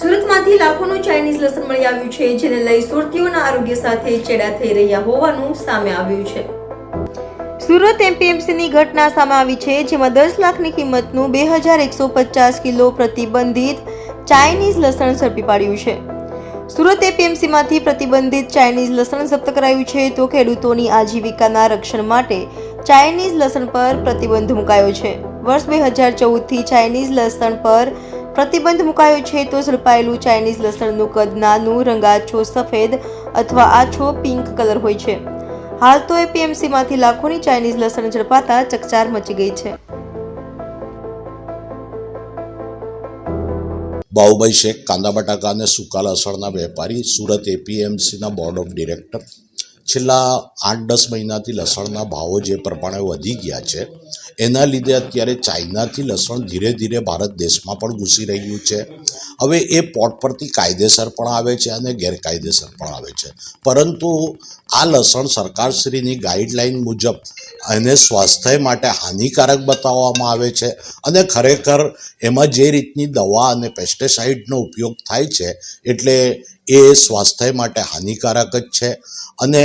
સુરતમાંથી લાખોનું Chinese લસણ મળી આવ્યું છે, જેને લઈ સુરતીઓના આરોગ્ય સાથે ચેડા થઈ રહ્યા હોવાનું સામે આવ્યું છે. સુરત એમપીએમસીની ઘટના સામે આવી છે, જેમાં દસ લાખની કિંમતનું બે હજાર એકસો પચાસ કિલો પ્રતિબંધિત ચાઇનીઝ લસણ ઝડપી પાડ્યું છે. સુરત એપીએમસીમાંથી પ્રતિબંધિત ચાઇનીઝ લસણ જપ્ત કરાયું છે, તો ખેડૂતોની આજીવિકાના રક્ષણ માટે ચાઇનીઝ લસણ પર પ્રતિબંધ મુકાયો છે. વર્ષ બે હજાર ચૌદથી ચાઇનીઝ લસણ પર પ્રતિબંધ મુકાયો છે તો ઝડપાયેલું ચાઇનીઝ લસણનું કદ નાનું, રંગાછો સફેદ અથવા આછો પિંક કલર હોય છે. હાલ તો એપીએમસીમાંથી લાખોની ચાઇનીઝ લસણ ઝડપાતા ચકચાર મચી ગઈ છે. બાહુભાઈ શેખ કાંદા બટાકા અને સૂકા લસણના વેપારી, સુરત એપીએમસીના બોર્ડ ઓફ ડિરેક્ટર. છેલ્લા આઠ દસ મહિનાથી લસણના ભાવો જે પ્રમાણે વધી ગયા છે, એના લીધે અત્યારે ચાઇનાથી લસણ ધીરે ધીરે ભારત દેશમાં પણ ઘૂસી રહ્યું છે. હવે એ પોટ પરથી કાયદેસર પણ આવે છે અને ગેરકાયદેસર પણ આવે છે. પરંતુ આ લસણ સરકારશ્રીની ગાઈડલાઈન મુજબ એને સ્વાસ્થ્ય માટે હાનિકારક બતાવવામાં આવે છે અને ખરેખર એમાં જે રીતની દવા અને પેસ્ટિસાઇડનો ઉપયોગ થાય છે એટલે એ સ્વાસ્થ્ય માટે હાનિકારક જ છે. અને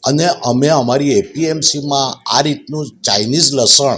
અને અમે અમારી એપીએમસીમાં આ રીતનું ચાઇનીઝ લસણ